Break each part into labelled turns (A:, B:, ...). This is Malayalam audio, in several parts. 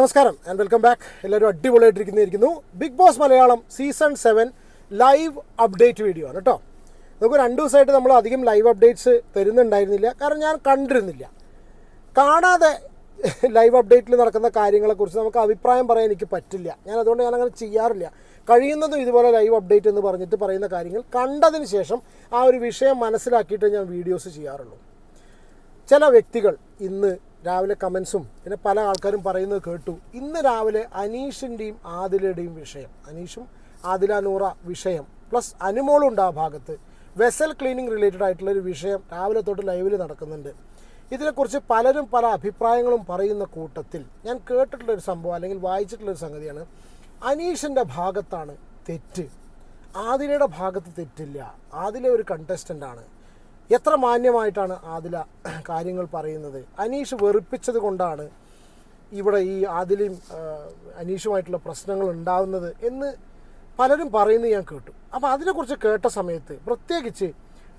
A: നമസ്കാരം ആൻഡ് വെൽക്കം ബാക്ക് എല്ലാവരും അടിപൊളിയായിട്ടിരിക്കുന്നിരിക്കുന്നു big boss Malayalam season seven live update video ആണ് കേട്ടോ നമുക്ക് രണ്ട് ദിവസമായിട്ട് നമ്മൾ അധികം ലൈവ് അപ്ഡേറ്റ്സ് തരുന്നുണ്ടായിരുന്നില്ല. കാരണം ഞാൻ കണ്ടിരുന്നില്ല. കാണാതെ ലൈവ് അപ്ഡേറ്റിൽ നടക്കുന്ന കാര്യങ്ങളെക്കുറിച്ച് നമുക്ക് അഭിപ്രായം പറയാൻ എനിക്ക് പറ്റില്ല. ഞാൻ അതുകൊണ്ട് ഞാൻ അങ്ങനെ ചെയ്യാറില്ല. കഴിയുന്നതും ഇതുപോലെ ലൈവ് അപ്ഡേറ്റ് എന്ന് പറഞ്ഞിട്ട് പറയുന്ന കാര്യങ്ങൾ കണ്ടതിന് ശേഷം ആ ഒരു വിഷയം മനസ്സിലാക്കിയിട്ട് ഞാൻ വീഡിയോസ് ചെയ്യാറുള്ളൂ. ചില വ്യക്തികൾ ഇന്ന് രാവിലെ കമൻസും പിന്നെ പല ആൾക്കാരും പറയുന്നത് കേട്ടു. ഇന്ന് രാവിലെ അനീഷിന്റെയും ആദിലയുടെയും വിഷയം അനീഷും ആദില നൂറ വിഷയം പ്ലസ് അനുമോളും ഉണ്ട് ആ ഭാഗത്ത്. വെസൽ ക്ലീനിങ് റിലേറ്റഡ് ആയിട്ടുള്ള ഒരു വിഷയം രാവിലെ തൊട്ട് ലൈവിൽ നടക്കുന്നുണ്ട്. ഇതിനെക്കുറിച്ച് പലരും പല അഭിപ്രായങ്ങളും പറയുന്ന കൂട്ടത്തിൽ ഞാൻ കേട്ടിട്ടുള്ളൊരു സംഭവം അല്ലെങ്കിൽ വായിച്ചിട്ടുള്ളൊരു സംഗതിയാണ്. അനീഷിന്റെ ഭാഗത്താണ് തെറ്റ്. ആദിലയുടെ ഭാഗത്ത് തെറ്റില്ല. ആദില ഒരു കണ്ടസ്റ്റന്റ് ആണ്. എത്ര മാന്യമായിട്ടാണ് ആദില കാര്യങ്ങൾ പറയുന്നത്? അനീഷ് വെറുപ്പിച്ചത് കൊണ്ടാണ് ഇവിടെ ഈ ആദിലയും അനീഷുമായിട്ടുള്ള പ്രശ്നങ്ങൾ ഉണ്ടാകുന്നത് എന്ന് പലരും പറയുന്നത് ഞാൻ കേട്ടു. അപ്പോൾ അതിനെക്കുറിച്ച് കേട്ട സമയത്ത് പ്രത്യേകിച്ച്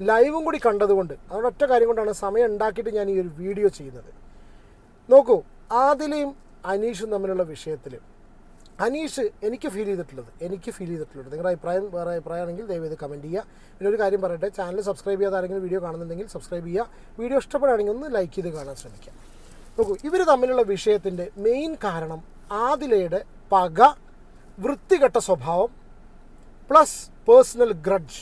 A: ലൈവും കൂടി കണ്ടതുകൊണ്ട് അതുകൊണ്ട് ഒറ്റ കാര്യം കൊണ്ടാണ് സമയം ഉണ്ടാക്കിയിട്ട് ഞാൻ ഈ ഒരു വീഡിയോ ചെയ്യുന്നത്. നോക്കൂ ആദിലയും അനീഷും തമ്മിലുള്ള വിഷയത്തിൽ അനീഷ് എനിക്ക് ഫീൽ ചെയ്തിട്ടുള്ളത് എനിക്ക് ഫീൽ ചെയ്തിട്ടുള്ളത്. നിങ്ങളുടെ അഭിപ്രായം വേറെ അഭിപ്രായമാണെങ്കിൽ ദയവേത് കമന്റ് ചെയ്യുക. പിന്നെ ഒരു കാര്യം പറയട്ടെ ചാനൽ സബ്സ്ക്രൈബ് ചെയ്യാതെ ആരെങ്കിലും വീഡിയോ കാണുന്നുണ്ടെങ്കിൽ സബ്സ്ക്രൈബ് ചെയ്യുക. വീഡിയോ ഇഷ്ടപ്പെടുകയാണെങ്കിൽ ഒന്ന് ലൈക്ക് ചെയ്ത് കാണാൻ ശ്രമിക്കുക. നോക്കൂ ഇവർ തമ്മിലുള്ള വിഷയത്തിന്റെ മെയിൻ കാരണം ആദിലയുടെ പക വൃത്തികെട്ട സ്വഭാവം plus personal grudge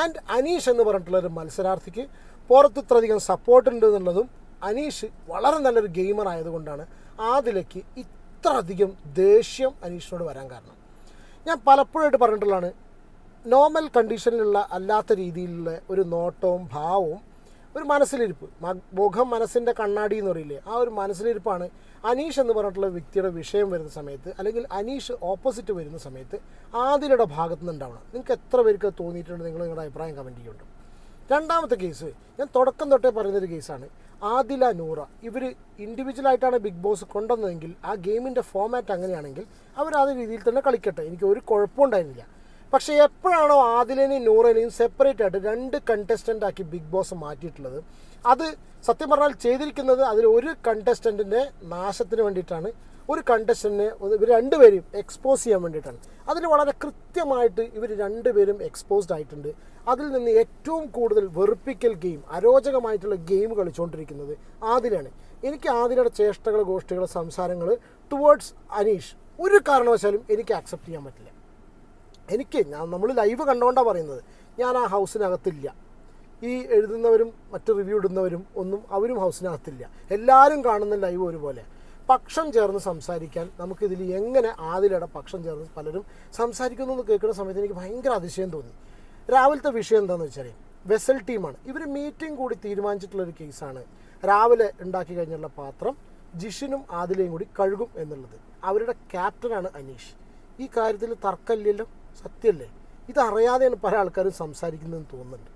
A: and Aneesh എന്ന് പറഞ്ഞിട്ടുള്ള ഒരു മത്സരാർത്ഥിക്ക് പുറത്ത് ഇത്രയധികം സപ്പോർട്ട് ഉണ്ട് എന്നുള്ളതും അനീഷ് വളരെ നല്ലൊരു ഗെയിമർ ആയതുകൊണ്ടാണ് ആദിലയ്ക്ക് ഇത്ര അധികം ദേഷ്യം അനീഷിനോട് വരാൻ കാരണം. ഞാൻ പലപ്പോഴായിട്ട് പറഞ്ഞിട്ടുള്ളതാണ് നോർമൽ കണ്ടീഷനിലുള്ള അല്ലാത്ത രീതിയിലുള്ള ഒരു നോട്ടവും ഭാവവും ഒരു മനസ്സിലിരിപ്പ് മുഖം മനസ്സിന്റെ കണ്ണാടി എന്ന് പറയില്ലേ ആ ഒരു മനസ്സിലിരിപ്പാണ് അനീഷ് എന്ന് പറഞ്ഞിട്ടുള്ള വ്യക്തിയുടെ വിഷയം വരുന്ന സമയത്ത് അല്ലെങ്കിൽ അനീഷ് ഓപ്പോസിറ്റ് വരുന്ന സമയത്ത് ആദിലയുടെ ഭാഗത്തു നിന്ന് ഉണ്ടാവണം. നിങ്ങൾക്ക് എത്ര പേർക്ക് തോന്നിയിട്ടുണ്ട്? നിങ്ങൾ നിങ്ങളുടെ അഭിപ്രായം കമന്റ് ചെയ്യുന്നുണ്ട്. രണ്ടാമത്തെ കേസ് ഞാൻ തുടക്കം തൊട്ടേ പറയുന്നൊരു കേസാണ് ആദില നൂറ. ഇവർ ഇൻഡിവിജ്വലായിട്ടാണ് ബിഗ് ബോസ് കൊണ്ടുവന്നതെങ്കിൽ ആ ഗെയിമിന്റെ ഫോമാറ്റ് അങ്ങനെയാണെങ്കിൽ അവർ ആ രീതിയിൽ തന്നെ കളിക്കട്ടെ. എനിക്ക് ഒരു കുഴപ്പമുണ്ടായിരുന്നില്ല പക്ഷേ എപ്പോഴാണോ ആദിലിനെയും നൂറനെയും സെപ്പറേറ്റ് ആയിട്ട് രണ്ട് കണ്ടസ്റ്റന്റ് ആക്കി ബിഗ് ബോസ് മാറ്റിയിട്ടുള്ളത് അത് സത്യം പറഞ്ഞാൽ ചെയ്തിരിക്കുന്നത് അതിൽ ഒരു കണ്ടസ്റ്റന്റിന്റെ നാശത്തിന് വേണ്ടിയിട്ടാണ് ഒരു കണ്ടസ്റ്റന്റിനെ ഇവർ രണ്ടുപേരും എക്സ്പോസ് ചെയ്യാൻ വേണ്ടിയിട്ടാണ്. അതിൽ വളരെ കൃത്യമായിട്ട് ഇവർ രണ്ടുപേരും എക്സ്പോസ്ഡ് ആയിട്ടുണ്ട്. അതിൽ നിന്ന് ഏറ്റവും കൂടുതൽ വെറുപ്പിക്കൽ ഗെയിം അരോചകമായിട്ടുള്ള ഗെയിം കളിച്ചുകൊണ്ടിരിക്കുന്നത് ആദിലാണ് എനിക്ക് ആദിലയുടെ ചേഷ്ടകൾ ഗോഷ്ഠികൾ സംസാരങ്ങൾ ടുവേർഡ്സ് അനീഷ് ഒരു കാരണവശാലും എനിക്ക് അക്സെപ്റ്റ് ചെയ്യാൻ പറ്റില്ല. എനിക്ക് ഞാൻ നമ്മൾ ലൈവ് കണ്ടുകൊണ്ടാണ് പറയുന്നത്. ഞാൻ ആ ഹൗസിനകത്തില്ല ഈ എഴുതുന്നവരും മറ്റ് റിവ്യൂ ഇടുന്നവരും ഒന്നും അവരും ഹൗസിനകത്തില്ല എല്ലാവരും കാണുന്ന ലൈവ് ഒരുപോലെ. പക്ഷം ചേർന്ന് സംസാരിക്കാൻ നമുക്കിതിൽ എങ്ങനെ ആദിലയുടെ പക്ഷം ചേർന്ന് പലരും സംസാരിക്കുന്നു എന്ന് കേൾക്കുന്ന സമയത്ത് എനിക്ക് ഭയങ്കര അതിശയം തോന്നി. രാവിലത്തെ വിഷയം എന്താണെന്ന് വെച്ചാൽ വെസൽ ടീമാണ്. ഇവർ മീറ്റിംഗ് കൂടി തീരുമാനിച്ചിട്ടുള്ളൊരു കേസാണ്. രാവിലെ ഉണ്ടാക്കി കഴിഞ്ഞുള്ള പാത്രം ജിഷിനും ആദിലയും കൂടി കഴുകും എന്നുള്ളത്. അവരുടെ ക്യാപ്റ്റനാണ് അനീഷ്. ഈ കാര്യത്തിൽ തർക്കമില്ലല്ലോ? സത്യമല്ലേ? ഇതറിയാതെയാണ് പല ആൾക്കാരും സംസാരിക്കുന്നതെന്ന് തോന്നുന്നുണ്ട്.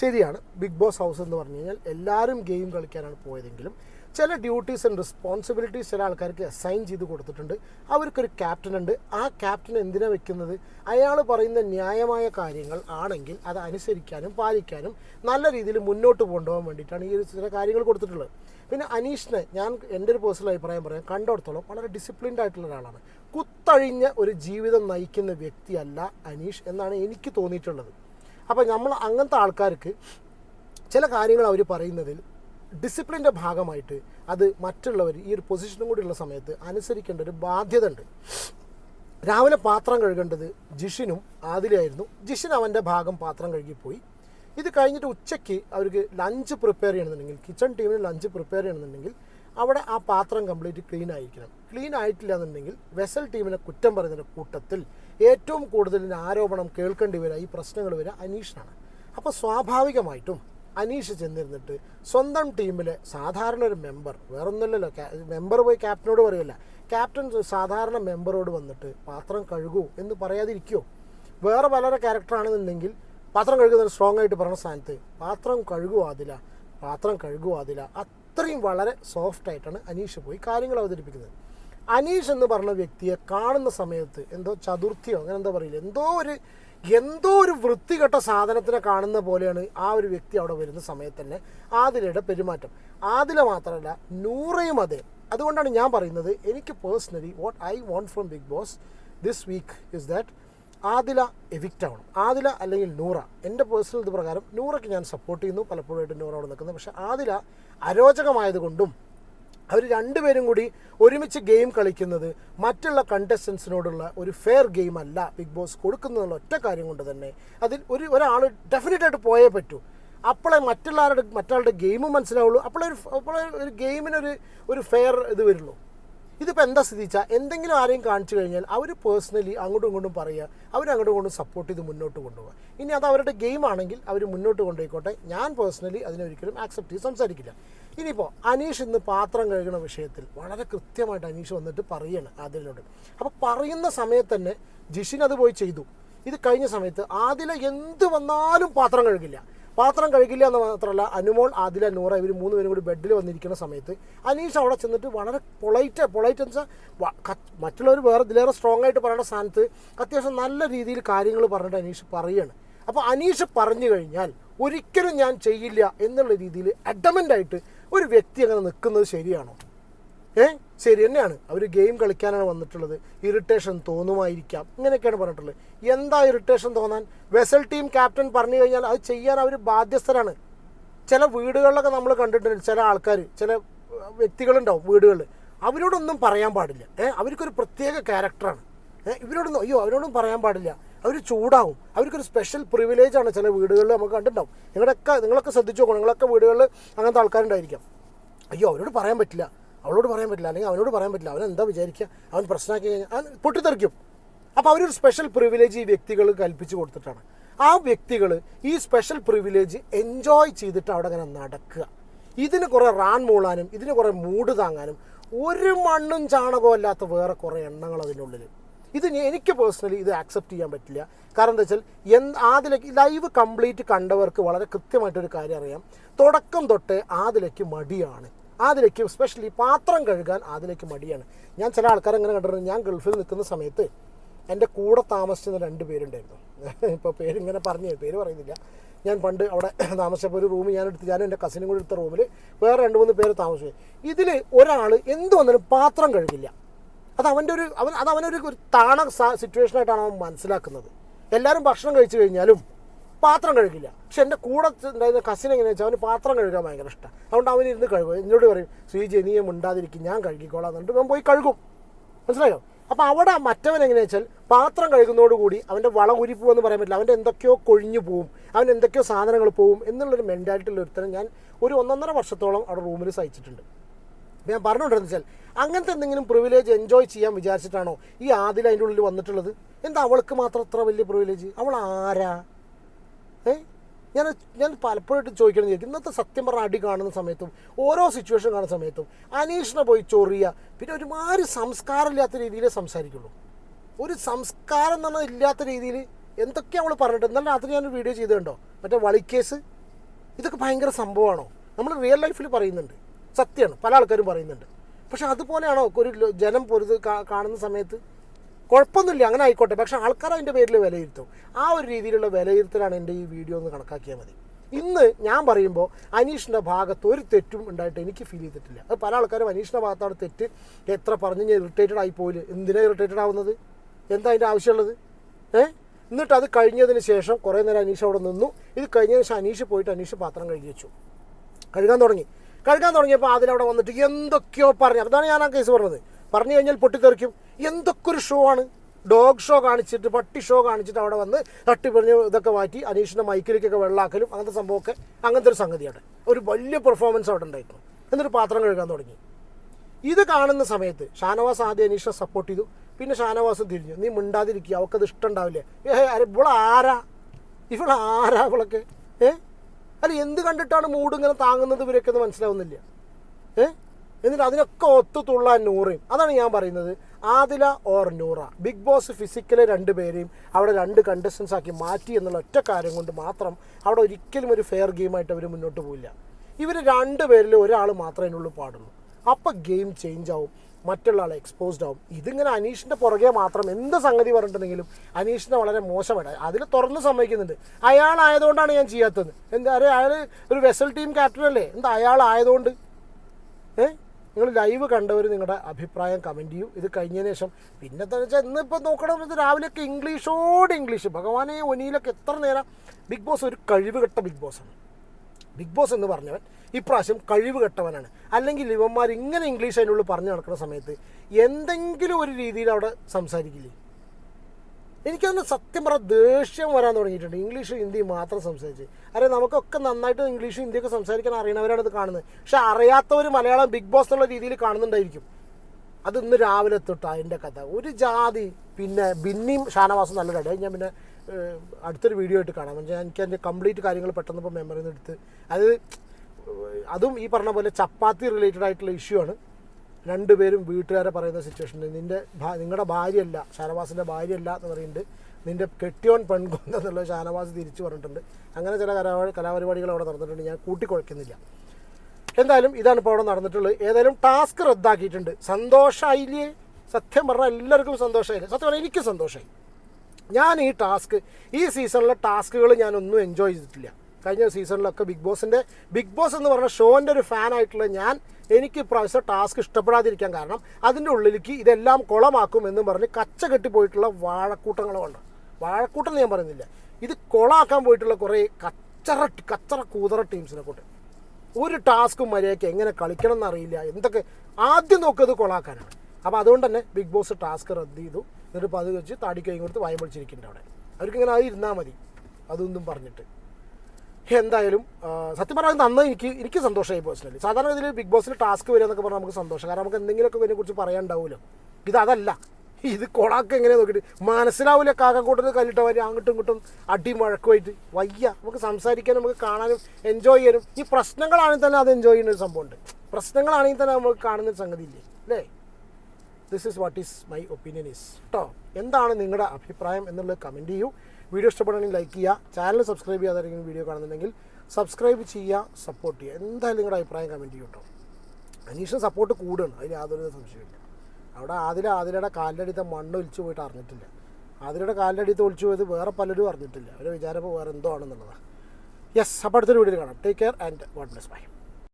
A: ശരിയാണ് ബിഗ് ബോസ് ഹൗസ് എന്ന് പറഞ്ഞു കഴിഞ്ഞാൽ എല്ലാവരും ഗെയിം കളിക്കാനാണ് പോയതെങ്കിലും ചില ഡ്യൂട്ടീസ് ആൻഡ് റെസ്പോൺസിബിലിറ്റീസ് ചില ആൾക്കാർക്ക് അസൈൻ ചെയ്ത് കൊടുത്തിട്ടുണ്ട്. അവർക്കൊരു ക്യാപ്റ്റൻ ഉണ്ട്. ആ ക്യാപ്റ്റൻ എന്തിനാണ് വെക്കുന്നത്? അയാൾ പറയുന്ന ന്യായമായ കാര്യങ്ങൾ ആണെങ്കിൽ അത് അനുസരിക്കാനും പാലിക്കാനും നല്ല രീതിയിൽ മുന്നോട്ട് കൊണ്ടുപോകാൻ വേണ്ടിയിട്ടാണ് ഈ ചില കാര്യങ്ങൾ കൊടുത്തിട്ടുള്ളത്. പിന്നെ അനീഷിനെ ഞാൻ എന്റെ ഒരു പേഴ്സണൽ അഭിപ്രായം പറയാം. കണ്ടിടത്തോളം വളരെ ഡിസിപ്ലിൻഡ് ആയിട്ടുള്ള ഒരാളാണ്. കുത്തഴിഞ്ഞ ഒരു ജീവിതം നയിക്കുന്ന വ്യക്തിയല്ല അനീഷ് എന്നാണ് എനിക്ക് തോന്നിയിട്ടുള്ളത്. അപ്പോൾ നമ്മൾ അങ്ങനത്തെ ആൾക്കാർക്ക് ചില കാര്യങ്ങൾ അവർ പറയുന്നതിൽ ഡിസിപ്ലിന്റെ ഭാഗമായിട്ട് അത് മറ്റുള്ളവർ ഈ ഒരു പൊസിഷനും കൂടിയുള്ള സമയത്ത് അനുസരിക്കേണ്ട ഒരു ബാധ്യത ഉണ്ട് രാവിലെ പാത്രം കഴുകേണ്ടത് ജിഷിനും ആദിലായിരുന്നു ജിഷിൻ അവന്റെ ഭാഗം പാത്രം കഴുകിപ്പോയി. ഇത് കഴിഞ്ഞിട്ട് ഉച്ചയ്ക്ക് അവർക്ക് ലഞ്ച് പ്രിപ്പയർ ചെയ്യണമെന്നുണ്ടെങ്കിൽ കിച്ചൺ ടീമിന് ലഞ്ച് പ്രിപ്പയർ ചെയ്യണമെന്നുണ്ടെങ്കിൽ അവിടെ ആ പാത്രം കംപ്ലീറ്റ് ക്ലീൻ ആയിരിക്കണം. ക്ലീൻ ആയിട്ടില്ല എന്നുണ്ടെങ്കിൽ വെസൽ ടീമിനെ കുറ്റം പറയുന്ന കൂട്ടത്തിൽ ഏറ്റവും കൂടുതൽ ആരോപണം കേൾക്കേണ്ടി വരിക ഈ പ്രശ്നങ്ങൾ വരിക അനീഷിനാണ്. അപ്പോൾ സ്വാഭാവികമായിട്ടും അനീഷ് ചെന്നിരുന്നിട്ട് സ്വന്തം ടീമിലെ സാധാരണ ഒരു മെമ്പർ വേറൊന്നുമില്ലല്ലോ. മെമ്പർ പോയി ക്യാപ്റ്റനോട് പറയില്ല ക്യാപ്റ്റൻ സാധാരണ മെമ്പറോട് വന്നിട്ട് പാത്രം കഴുകൂ എന്ന് പറയാതിരിക്കുമോ വേറെ പലരുടെ ക്യാരക്ടറാണെന്നുണ്ടെങ്കിൽ പാത്രം കഴുകുന്ന സ്ട്രോങ് ആയിട്ട് പറയുന്ന സ്ഥാനത്ത് പാത്രം കഴുകുവാതില്ല പാത്രം കഴുകുവാതില്ല അത്രയും വളരെ സോഫ്റ്റ് ആയിട്ടാണ് അനീഷ് പോയി കാര്യങ്ങൾ അവതരിപ്പിക്കുന്നത്. അനീഷ് എന്ന് പറഞ്ഞ വ്യക്തിയെ കാണുന്ന സമയത്ത് എന്തോ ചതുർത്ഥിയോ അങ്ങനെ എന്താ പറയില്ല എന്തോ ഒരു എന്തോ ഒരു വൃത്തികെട്ട സാധനത്തിനെ കാണുന്ന പോലെയാണ് ആ ഒരു വ്യക്തി അവിടെ വരുന്ന സമയത്ത് തന്നെ ആദിലയുടെ പെരുമാറ്റം. ആദില മാത്രമല്ല നൂറയും അതെ. അതുകൊണ്ടാണ് ഞാൻ പറയുന്നത് എനിക്ക് personally what I want from big boss this week is that Adila evict ആവണം. ആദില അല്ലെങ്കിൽ നൂറ. എന്റെ പേഴ്സണൽ ഇത് പ്രകാരം നൂറയ്ക്ക് ഞാൻ സപ്പോർട്ട് ചെയ്യുന്നു പലപ്പോഴായിട്ട് നൂറ അവിടെ നിൽക്കുന്നത് പക്ഷേ ആദില അരോചകമായതുകൊണ്ടും അവർ രണ്ടുപേരും കൂടി ഒരുമിച്ച് ഗെയിം കളിക്കുന്നത് മറ്റുള്ള കണ്ടസ്റ്റൻസിനോടുള്ള ഒരു ഫെയർ ഗെയിം അല്ല ബിഗ് ബോസ് കൊടുക്കുന്നതെന്നുള്ള ഒറ്റ കാര്യം കൊണ്ട് തന്നെ. അതിൽ ഒരു ഒരാൾ ഡെഫിനറ്റായിട്ട് പോയേ പറ്റൂ. അപ്പോളെ മറ്റുള്ളവരുടെ മറ്റാളുടെ ഗെയിം മനസ്സിലാവുള്ളൂ. അപ്പോഴേ ഒരു ഒരു ഗെയിമിനൊരു ഒരു ഫെയർ ഇത് വരുള്ളൂ. ഇതിപ്പോൾ എന്താ സ്ഥിതിച്ചാൽ എന്തെങ്കിലും ആരെയും കാണിച്ചു കഴിഞ്ഞാൽ അവർ പേഴ്സണലി അങ്ങോട്ടും ഇങ്ങോട്ടും പറയുക. അവർ അങ്ങോട്ടും ഇങ്ങോട്ടും സപ്പോർട്ട് ചെയ്ത് മുന്നോട്ട് കൊണ്ടുപോകുക ഇനി അത് അവരുടെ ഗെയിം ആണെങ്കിൽ അവർ മുന്നോട്ട് കൊണ്ടുപോയിക്കോട്ടെ. ഞാൻ പേഴ്സണലി അതിനൊരിക്കലും ആക്സെപ്റ്റ് ചെയ്ത് സംസാരിക്കില്ല. ഇനിയിപ്പോൾ അനീഷ് ഇന്ന് പാത്രം കഴുകുന്ന വിഷയത്തിൽ വളരെ കൃത്യമായിട്ട് അനീഷ് വന്നിട്ട് പറയാണ് ആദിലിനോട്. അപ്പോൾ പറയുന്ന സമയത്ത് തന്നെ ജിഷിൻ അത് പോയി ചെയ്തു. ഇത് കഴിഞ്ഞ സമയത്ത് ആദില എന്ത് വന്നാലും പാത്രം കഴുകില്ല. പാത്രം കഴുകില്ല എന്ന് മാത്രമല്ല അനുമോൾ ആദില നൂറ ഇവർ മൂന്ന് പേരും കൂടി ബെഡിൽ വന്നിരിക്കുന്ന സമയത്ത് അനീഷ് അവിടെ ചെന്നിട്ട് വളരെ പൊളൈറ്റ് പൊളൈറ്റ് എന്ന് വെച്ചാൽ മറ്റുള്ളവർ വേറെ ഇതിലേറെ സ്ട്രോങ് ആയിട്ട് പറയുന്ന സ്ഥാനത്ത് അത്യാവശ്യം നല്ല രീതിയിൽ കാര്യങ്ങൾ പറഞ്ഞിട്ട് അനീഷ് പറയുകയാണ് അപ്പോൾ അനീഷ് പറഞ്ഞു കഴിഞ്ഞാൽ ഒരിക്കലും ഞാൻ ചെയ്യില്ല എന്നുള്ള രീതിയിൽ അഡമന്റ് ആയിട്ട് ഒരു വ്യക്തി അങ്ങനെ നിൽക്കുന്നത് ശരിയാണോ? ഏ? ശരി തന്നെയാണ് അവർ ഗെയിം കളിക്കാനാണ് വന്നിട്ടുള്ളത്. ഇറിറ്റേഷൻ തോന്നുമായിരിക്കാം. ഇങ്ങനെയൊക്കെയാണ് പറഞ്ഞിട്ടുള്ളത്. എന്താ ഇറിറ്റേഷൻ തോന്നാൻ? വെസൽ ടീം ക്യാപ്റ്റൻ പറഞ്ഞു കഴിഞ്ഞാൽ അത് ചെയ്യാൻ അവർ ബാധ്യസ്ഥരാണ്. ചില വീടുകളിലൊക്കെ നമ്മൾ കണ്ടിട്ടുണ്ട് ചില ആൾക്കാർ ചില വ്യക്തികളുണ്ടാവും വീടുകളിൽ അവരോടൊന്നും പറയാൻ പാടില്ല. ഏഹ് അവർക്കൊരു പ്രത്യേക ക്യാരക്ടറാണ് ഇവരോടൊന്നും അയ്യോ അവരോടൊന്നും പറയാൻ പാടില്ല. അവർ ചൂടാവും. അവർക്കൊരു സ്പെഷ്യൽ പ്രിവിലേജ് ആണ് ചില വീടുകളിൽ നമുക്ക് കണ്ടിട്ടുണ്ടാവും. നിങ്ങളുടെയൊക്കെ നിങ്ങളൊക്കെ ശ്രദ്ധിച്ചു നോക്കണം. നിങ്ങളൊക്കെ വീടുകളിൽ അങ്ങനത്തെ ആൾക്കാരുണ്ടായിരിക്കാം. അയ്യോ അവരോട് പറയാൻ പറ്റില്ല. അവളോട് പറയാൻ പറ്റില്ല. അല്ലെങ്കിൽ അവനോട് പറയാൻ പറ്റില്ല. അവൻ എന്താ വിചാരിക്കുക? അവൻ പ്രശ്നമാക്കി കഴിഞ്ഞാൽ അവൻ പൊട്ടിത്തെറിക്കും. അപ്പോൾ അവരൊരു സ്പെഷ്യൽ പ്രിവിലേജ് ഈ വ്യക്തികൾ കൽപ്പിച്ചു കൊടുത്തിട്ടാണ്. ആ വ്യക്തികൾ ഈ സ്പെഷ്യൽ പ്രിവിലേജ് എൻജോയ് ചെയ്തിട്ട് അവിടെ അങ്ങനെ നടക്കുക. ഇതിന് കുറേ റാൻ മൂളാനും ഇതിന് കുറേ മൂട് താങ്ങാനും ഒരു മണ്ണും ചാണകവും അല്ലാത്ത വേറെ കുറേ എണ്ണങ്ങൾ അതിനുള്ളിൽ ഇത് എനിക്ക് പേഴ്സണലി ഇത് ആക്സെപ്റ്റ് ചെയ്യാൻ പറ്റില്ല. കാരണം എന്താ വെച്ചാൽ എന്ത് ആദിലേക്ക് ലൈവ് കംപ്ലീറ്റ് കണ്ടവർക്ക് വളരെ കൃത്യമായിട്ടൊരു കാര്യം അറിയാം. തുടക്കം തൊട്ട് ആദിലേക്ക് മടിയാണ്. ആദിലേക്ക് സ്പെഷ്യലി പാത്രം കഴുകാൻ ആദിലേക്ക് മടിയാണ്. ഞാൻ ചില ആൾക്കാർ എങ്ങനെ കണ്ടിട്ടുണ്ട്. ഞാൻ ഗൾഫിൽ നിൽക്കുന്ന സമയത്ത് എന്റെ കൂടെ താമസിച്ചിരുന്ന രണ്ട് പേരുണ്ടായിരുന്നു. ഇപ്പോൾ പേരിങ്ങനെ പറഞ്ഞു പേര് പറയുന്നില്ല. ഞാൻ പണ്ട് അവിടെ താമസിച്ചപ്പോൾ ഒരു റൂം ഞാൻ എടുത്ത് ഞാനും എന്റെ കസിനും കൂടി എടുത്ത റൂമിൽ വേറെ രണ്ട് മൂന്ന് പേര് താമസിച്ചു. ഇതിൽ ഒരാൾ എന്ത് വന്നാലും പാത്രം കഴുകില്ല. അത് അവന്റെ ഒരു അവൻ അത് അവനൊരു ഒരു താണ സിറ്റുവേഷനായിട്ടാണ് അവൻ മനസ്സിലാക്കുന്നത്. എല്ലാവരും ഭക്ഷണം കഴിച്ചു കഴിഞ്ഞാലും പാത്രം കഴുകില്ല. പക്ഷെ എന്റെ കൂടെ ഉണ്ടായിരുന്ന കസിൻ എങ്ങനെയാ വെച്ചാൽ അവന് പാത്രം കഴുകാൻ ഭയങ്കര ഇഷ്ടം. അതുകൊണ്ട് അവൻ ഇരുന്ന് കഴുകും. എന്നോട് പറയും ശ്രീജി നീയെ മിണ്ടാതിരിക്കും ഞാൻ കഴുകിക്കോളാം എന്നിട്ട് അവൻ പോയി കഴുകും. മനസ്സിലായോ? അപ്പോൾ അവിടെ മറ്റവൻ എങ്ങനെയാ വെച്ചാൽ പാത്രം കഴുകുന്നതോടുകൂടി അവന്റെ വള ഉരിപ്പ് എന്ന് പറയാൻ പറ്റില്ല. അവന്റെ എന്തൊക്കെയോ കൊഴിഞ്ഞു പോവും. അവൻ എന്തൊക്കെയോ സാധനങ്ങൾ പോവും. എന്നുള്ളൊരു മെന്റാലിറ്റിയുള്ള ഒരുത്തരം ഞാൻ ഒരു ഒന്നൊന്നര വർഷത്തോളം അവിടെ റൂമിൽ സഹിച്ചിട്ടുണ്ട്. ഞാൻ പറഞ്ഞുകൊണ്ടിരുന്നു വെച്ചാൽ അങ്ങനത്തെ എന്തെങ്കിലും പ്രിവിലേജ് എൻജോയ് ചെയ്യാൻ വിചാരിച്ചിട്ടാണോ ഈ ആദിൽ അതിന്റെ ഉള്ളിൽ വന്നിട്ടുള്ളത്? എന്താ അവൾക്ക് മാത്രം അത്ര വലിയ പ്രിവിലേജ് അവൾ ആരാ? ഏ? ഞാൻ ഞാൻ പലപ്പോഴും ചോദിക്കണം ചോദിക്കും ഇന്നത്തെ സത്യം പറഞ്ഞ അടി കാണുന്ന സമയത്തും ഓരോ സിറ്റുവേഷൻ കാണുന്ന സമയത്തും അനീഷിനെ പോയി ചൊറിയുക പിന്നെ ഒരുമാതിരി സംസ്കാരമില്ലാത്ത രീതിയിൽ സംസാരിക്കുള്ളൂ. ഒരു സംസ്കാരം എന്ന് പറഞ്ഞാൽ ഇല്ലാത്ത രീതിയിൽ എന്തൊക്കെയാണ് അവൾ പറഞ്ഞിട്ട്? ഇന്നലെ രാത്രി ഞാൻ വീഡിയോ ചെയ്തിട്ടുണ്ടോ? മറ്റേ വളിക്കേസ്? ഇതൊക്കെ ഭയങ്കര സംഭവമാണോ? നമ്മൾ റിയൽ ലൈഫിൽ പറയുന്നുണ്ട്. സത്യമാണ്. പല ആൾക്കാരും പറയുന്നുണ്ട്. പക്ഷെ അതുപോലെയാണോ? ഒരു ജനം പൊരുത് കാണുന്ന സമയത്ത് കുഴപ്പമൊന്നുമില്ല അങ്ങനെ ആയിക്കോട്ടെ. പക്ഷെ ആൾക്കാർ അതിന്റെ പേരിൽ വിലയിരുത്തും. ആ ഒരു രീതിയിലുള്ള വിലയിരുത്തലാണ് എന്റെ ഈ വീഡിയോ ഒന്ന് കണക്കാക്കിയാൽ മതി. ഇന്ന് ഞാൻ പറയുമ്പോൾ അനീഷിന്റെ ഭാഗത്ത് ഒരു തെറ്റും ഉണ്ടായിട്ട് എനിക്ക് ഫീൽ ചെയ്തിട്ടില്ല. അത് പല ആൾക്കാരും അനീഷിന്റെ ഭാഗത്താണ് തെറ്റ്. എത്ര പറഞ്ഞു ഞാൻ ഇറിറ്റേറ്റഡ് ആയി പോയില്ല? എന്തിനാണ് ഇറിറ്റേറ്റഡ് ആവുന്നത്? എന്താ അതിന്റെ ആവശ്യമുള്ളത്? ഏഹ് എന്നിട്ട് അത് കഴിഞ്ഞതിന് ശേഷം കുറേ നേരം അനീഷ് അവിടെ നിന്നു. ഇത് കഴിഞ്ഞതിന് ശേഷം അനീഷ് പോയിട്ട് അനീഷ് പാത്രം കഴുകി വെച്ചു. കഴുകാൻ തുടങ്ങി. കഴുകാൻ തുടങ്ങിയപ്പോൾ അതിലവിടെ വന്നിട്ട് എന്തൊക്കെയോ പറഞ്ഞു. അതാണ് ഞാൻ ആ കേസ് പറഞ്ഞത്. പറഞ്ഞു കഴിഞ്ഞാൽ പൊട്ടിത്തെറിക്കും. എന്തൊക്കെ ഒരു ഷോ ആണ്. ഡോഗ് ഷോ കാണിച്ചിട്ട് പട്ടി ഷോ കാണിച്ചിട്ട് അവിടെ വന്ന് തട്ടി പറഞ്ഞ് ഇതൊക്കെ മാറ്റി അനീഷിന്റെ മൈക്കിലേക്കൊക്കെ വെള്ളാക്കലും അങ്ങനത്തെ സംഭവമൊക്കെ അങ്ങനത്തെ ഒരു സംഗതിയാണ്. ഒരു വലിയ പെർഫോമൻസ് അവിടെ ഉണ്ടായിരുന്നു. എന്നിട്ട് പാത്രം കഴുകാൻ തുടങ്ങി. ഇത് കാണുന്ന സമയത്ത് ഷാനവാസ് ആദ്യം അനീഷിനെ സപ്പോർട്ട് ചെയ്തു. പിന്നെ ഷാനവാസ് തിരിഞ്ഞു. നീ മിണ്ടാതിരിക്കുക അവൾക്കത് ഇഷ്ടം ഉണ്ടാവില്ലേ? ഏ അരെ ഇവളാരാ? ആരാ ഇവൾ ആരാ ഇവളൊക്കെ ഏ? അല്ല എന്ത് കണ്ടിട്ടാണ് മൂഡ് ഇങ്ങനെ താങ്ങുന്നത് ഇവരൊക്കെ എന്ന് മനസ്സിലാവുന്നില്ല. ഏ? എന്നിട്ട് അതിനൊക്കെ ഒത്തു തുള്ളാൻ നൂറയും അതാണ് ഞാൻ പറയുന്നത്. Adila or Noora. Big boss ഫിസിക്കലെ രണ്ട് പേരെയും അവിടെ രണ്ട് കണ്ടസ്റ്റൻസ് ആക്കി മാറ്റി എന്നുള്ള ഒറ്റ കാര്യം കൊണ്ട് മാത്രം അവിടെ ഒരിക്കലും ഒരു ഫെയർ ഗെയിമായിട്ട് അവർ മുന്നോട്ട് പോയില്ല ഇവർ രണ്ട് പേരിൽ ഒരാൾ മാത്രമേ അതിനുള്ളിൽ പാടുള്ളൂ. അപ്പം ഗെയിം ചേഞ്ച് ആവും. മറ്റുള്ള ആളെ എക്സ്പോസ്ഡ് ആവും. ഇതിങ്ങനെ അനീഷിന്റെ പുറകെ മാത്രം എന്ത് സംഗതി പറഞ്ഞിട്ടുണ്ടെങ്കിലും അനീഷിനെ വളരെ മോശമായിട്ട് അതിൽ തുറന്ന് സമ്മതിക്കുന്നുണ്ട്. അയാളായതുകൊണ്ടാണ് ഞാൻ ചെയ്യാത്തത്. എന്താ അറിയാം അയാൾ ഒരു വെസൽ ടീം ക്യാപ്റ്റൻ അല്ലേ? എന്താ അയാളായതുകൊണ്ട്? ഏ? നിങ്ങൾ ലൈവ് കണ്ടവർ നിങ്ങളുടെ അഭിപ്രായം കമന്റ് ചെയ്യൂ. ഇത് കഴിഞ്ഞതിന് ശേഷം പിന്നെ എന്താ വെച്ചാൽ ഇന്നിപ്പോൾ നോക്കണം രാവിലെയൊക്കെ ഇംഗ്ലീഷോട് ഇംഗ്ലീഷ് ഭഗവാനെ ഒനിയിലൊക്കെ എത്ര നേരം? ബിഗ് ബോസ് ഒരു കഴിവ് കെട്ട ബിഗ് ബോസാണ് ബിഗ് ബോസ് എന്ന് പറഞ്ഞവൻ ഇപ്രാവശ്യം കഴിവ് കെട്ടവനാണ്. അല്ലെങ്കിൽ ഇവന്മാർ ഇങ്ങനെ ഇംഗ്ലീഷ് അതിനുള്ളിൽ പറഞ്ഞു നടക്കുന്ന സമയത്ത് എന്തെങ്കിലും ഒരു രീതിയിൽ അവിടെ സംസാരിക്കില്ലേ? എനിക്കതൊന്ന് സത്യം പറഞ്ഞ ദേഷ്യം വരാൻ തുടങ്ങിയിട്ടുണ്ട്. ഇംഗ്ലീഷ് ഹിന്ദി മാത്രം സംസാരിച്ച്. അരെ നമുക്കൊക്കെ നന്നായിട്ട് ഇംഗ്ലീഷ് ഹിന്ദിയൊക്കെ സംസാരിക്കാൻ അറിയണവരാണ് ഇത് കാണുന്നത്. പക്ഷെ അറിയാത്തവർ മലയാളം ബിഗ് ബോസ് എന്നുള്ള രീതിയിൽ കാണുന്നുണ്ടായിരിക്കും. അത് ഇന്ന് രാവിലെ തൊട്ട് അതിന്റെ കഥ. ഒരു ജാതി പിന്നെ ബിന്നിയും ഷാനവാസും നല്ല കട ഞാൻ പിന്നെ അടുത്തൊരു വീഡിയോ ആയിട്ട് കാണാം. ഞാൻ എനിക്ക് അതിന്റെ കംപ്ലീറ്റ് കാര്യങ്ങൾ പെട്ടെന്ന് ഇപ്പോൾ മെമ്മറിയിൽ നിന്ന് എടുത്ത് അത് അതും ഈ പറഞ്ഞ പോലെ ചപ്പാത്തി റിലേറ്റഡ് ആയിട്ടുള്ള ഇഷ്യൂ ആണ്. രണ്ടുപേരും വീട്ടുകാരെ പറയുന്ന സിറ്റുവേഷനിൽ നിന്റെ നിങ്ങളുടെ ഭാര്യയല്ല ഷാനവാസിന്റെ ഭാര്യയല്ല എന്ന് പറയുന്നുണ്ട്. നിന്റെ കെട്ടിയോൻ പെൺകൊന്ന എന്നുള്ള ഷാനവാസ് തിരിച്ചു പറഞ്ഞിട്ടുണ്ട്. അങ്ങനെ ചില കലാ കലാപരിപാടികൾ അവിടെ നടന്നിട്ടുണ്ട്. ഞാൻ കൂട്ടിക്കുഴക്കുന്നില്ല എന്തായാലും ഇതാണ് ഇപ്പോൾ അവിടെ നടന്നിട്ടുള്ളത്. ഏതായാലും ടാസ്ക് റദ്ദാക്കിയിട്ടുണ്ട്. സന്തോഷമായില്ലേ സത്യം പറഞ്ഞാൽ എല്ലാവർക്കും സന്തോഷമായില്ലേ സത്യം പറഞ്ഞാൽ എനിക്ക് സന്തോഷമായി ഞാൻ ഈ ടാസ്ക് ഈ സീസണിലെ ടാസ്കുകൾ ഞാനൊന്നും എൻജോയ് ചെയ്തിട്ടില്ല. കഴിഞ്ഞ സീസണിലൊക്കെ ബിഗ് ബോസിന്റെ ബിഗ് ബോസ് എന്ന് പറഞ്ഞ ഷോന്റെ ഒരു ഫാനായിട്ടുള്ള ഞാൻ എനിക്ക് ഇപ്രാവശ്യം ടാസ്ക് ഇഷ്ടപ്പെടാതിരിക്കാൻ കാരണം അതിന്റെ ഉള്ളിലേക്ക് ഇതെല്ലാം കുളമാക്കും എന്ന് പറഞ്ഞ് കച്ച കെട്ടിപ്പോയിട്ടുള്ള വാഴക്കൂട്ടങ്ങളുണ്ട് വാഴക്കൂട്ടം ഞാൻ പറയുന്നില്ല. ഇത് കുളമാക്കാൻ പോയിട്ടുള്ള കുറേ കച്ചറ കച്ചറ കൂതറ ടീംസിനെ കൊണ്ട്. ഒരു ടാസ്കും മര്യാദയ്ക്ക് എങ്ങനെ കളിക്കണം എന്നറിയില്ല എന്തൊക്കെ ആദ്യം നോക്കിയത് കൊളാക്കാനാണ്. അപ്പോൾ അതുകൊണ്ട് തന്നെ ബിഗ് ബോസ് ടാസ്ക് റദ്ദ് ചെയ്തു. എന്നിട്ട് പത് വെച്ച് താടി കൈ കൊടുത്ത് വായം പൊളിച്ചിരിക്കുന്നുണ്ട് അവിടെ. അവർക്ക് ഇങ്ങനെ അത് ഇരുന്നാൽ മതി. അതൊന്നും പറഞ്ഞിട്ട്. എന്തായാലും സത്യം പറഞ്ഞാൽ അത് നന്നായി എനിക്ക് എനിക്ക് സന്തോഷമായി പേഴ്സണലി സാധാരണ ഇതിൽ ബിഗ് ബോസിൽ ടാസ്ക് വരിക എന്നൊക്കെ പറഞ്ഞാൽ നമുക്ക് സന്തോഷം. കാരണം നമുക്ക് എന്തെങ്കിലുമൊക്കെ ഇതിനെക്കുറിച്ച് പറയാനുണ്ടാവുമല്ലോ. ഇത് അതല്ല. ഇത് കൊളാക്ക് എങ്ങനെ നോക്കിയിട്ട് മനസ്സിലാവില്ല കാക്കക്കൂട്ടത്തിൽ കല്ലിട്ട വരി അങ്ങോട്ടും ഇങ്ങോട്ടും അടിയും വഴക്കുമായിട്ട് വയ്യ. നമുക്ക് സംസാരിക്കാനും നമുക്ക് കാണാനും എൻജോയ് ചെയ്യാനും. ഈ പ്രശ്നങ്ങളാണെങ്കിൽ തന്നെ അത് എൻജോയ് ചെയ്യുന്ന ഒരു സംഭവമുണ്ട്. പ്രശ്നങ്ങളാണെങ്കിൽ തന്നെ നമ്മൾ കാണുന്ന സംഗതി ഇല്ലേ അല്ലേ? This is what is my opinion is കേട്ടോ എന്താണ് നിങ്ങളുടെ അഭിപ്രായം എന്നുള്ളത് കമന്റ് ചെയ്യൂ. വീഡിയോ ഇഷ്ടപ്പെടുകയാണെങ്കിൽ ലൈക്ക് ചെയ്യുക. ചാനൽ സബ്സ്ക്രൈബ് ചെയ്യാതായിരിക്കും വീഡിയോ കാണുന്നുണ്ടെങ്കിൽ സബ്സ്ക്രൈബ് ചെയ്യുക സപ്പോർട്ട് ചെയ്യുക. എന്തായാലും നിങ്ങളുടെ അഭിപ്രായം കമന്റ് ചെയ്യൂ കേട്ടോ അനീഷിന് സപ്പോർട്ട് കൂടുകയാണ്. അതിൽ യാതൊരു സംശയമില്ല അവിടെ ആദില ആദിലയുടെ കാലിന്റെ അടിയത്തെ മണ്ണ് ഒലിച്ചു പോയിട്ട് അറിഞ്ഞിട്ടില്ല. ആദിലയുടെ കാലിന്റെ അടിയത്തെ ഒലിച്ചു പോയത് വേറെ പലരും അറിഞ്ഞിട്ടില്ല. അവരെ വിചാരം വേറെ എന്തോ ആണെന്നുള്ളതാണ് യെസ് അപ്പോൾ അടുത്തൊരു വീഡിയോയിൽ കാണാം. Take care and God bless bye